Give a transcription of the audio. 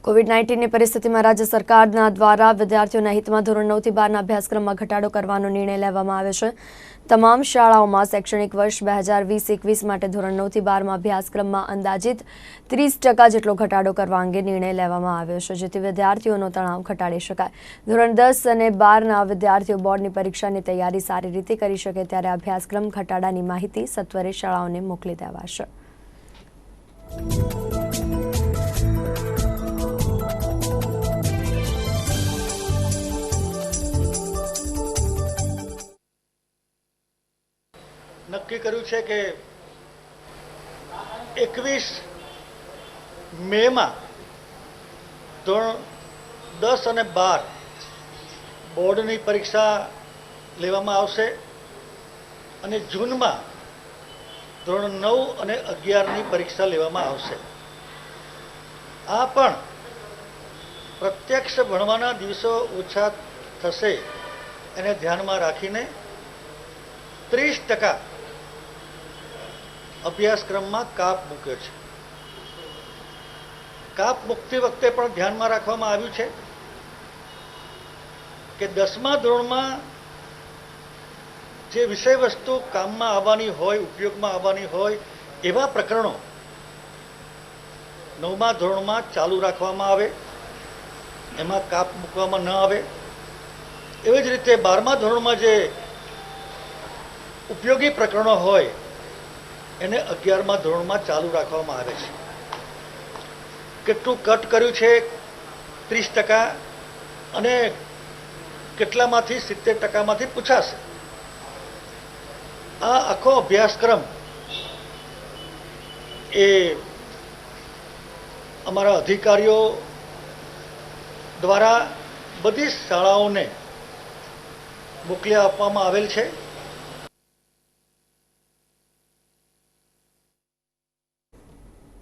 Covid નાઇન્ટીનની પરિસ્થિતિમાં રાજ્ય સરકારના દ્વારા વિદ્યાર્થીઓના હિતમાં ધોરણ નવથી બારના અભ્યાસક્રમમાં ઘટાડો કરવાનો નિર્ણય લેવામાં આવ્યો છે. તમામ શાળાઓમાં શૈક્ષણિક વર્ષ બે હજાર વીસ એકવીસ માટે ધોરણ નવથી બારમાં અભ્યાસક્રમમાં અંદાજિત ત્રીસ ટકા જેટલો ઘટાડો કરવા અંગે નિર્ણય લેવામાં આવ્યો છે, જેથી વિદ્યાર્થીઓનો તણાવ ઘટાડી શકાય. ધોરણ દસ અને બારના વિદ્યાર્થીઓ બોર્ડની પરીક્ષાની તૈયારી સારી રીતે કરી શકે ત્યારે અભ્યાસક્રમ ઘટાડાની માહિતી સત્વરે શાળાઓને મોકલી દેવાશે. નક્કી કર્યું છે કે એકવીસ મેમાં ધોરણ દસ અને બાર બોર્ડની પરીક્ષા લેવામાં આવશે અને જૂનમાં ધોરણ નવ અને અગિયારની પરીક્ષા લેવામાં આવશે. આ પણ પ્રત્યક્ષ ભણવાના દિવસો ઓછા થશે એને ધ્યાનમાં રાખીને ત્રીસ ટકા અભ્યાસક્રમમાં કાપ મૂક્યો છે. કાપ મૂકતી વખતે પણ ધ્યાનમાં રાખવામાં આવ્યું છે કે દસમા ધોરણમાં જે વિષય વસ્તુ કામમાં આવવાની હોય, ઉપયોગમાં આવવાની હોય, એવા પ્રકરણો નવમા ધોરણમાં ચાલુ રાખવામાં આવે, એમાં કાપ મૂકવામાં ન આવે. એવી જ રીતે બારમા ધોરણમાં જે ઉપયોગી પ્રકરણો હોય એને અગિયારમા ધોરણમાં ચાલુ રાખવામાં આવે છે. કેટલું કટ કર્યું છે? ત્રીસ ટકા અને કેટલામાંથી સિત્તેર ટકામાંથી પૂછાશે આ આખો અભ્યાસક્રમ એ અમારા અધિકારીઓ દ્વારા બધી શાળાઓને મોકલી આપવામાં આવેલ છે.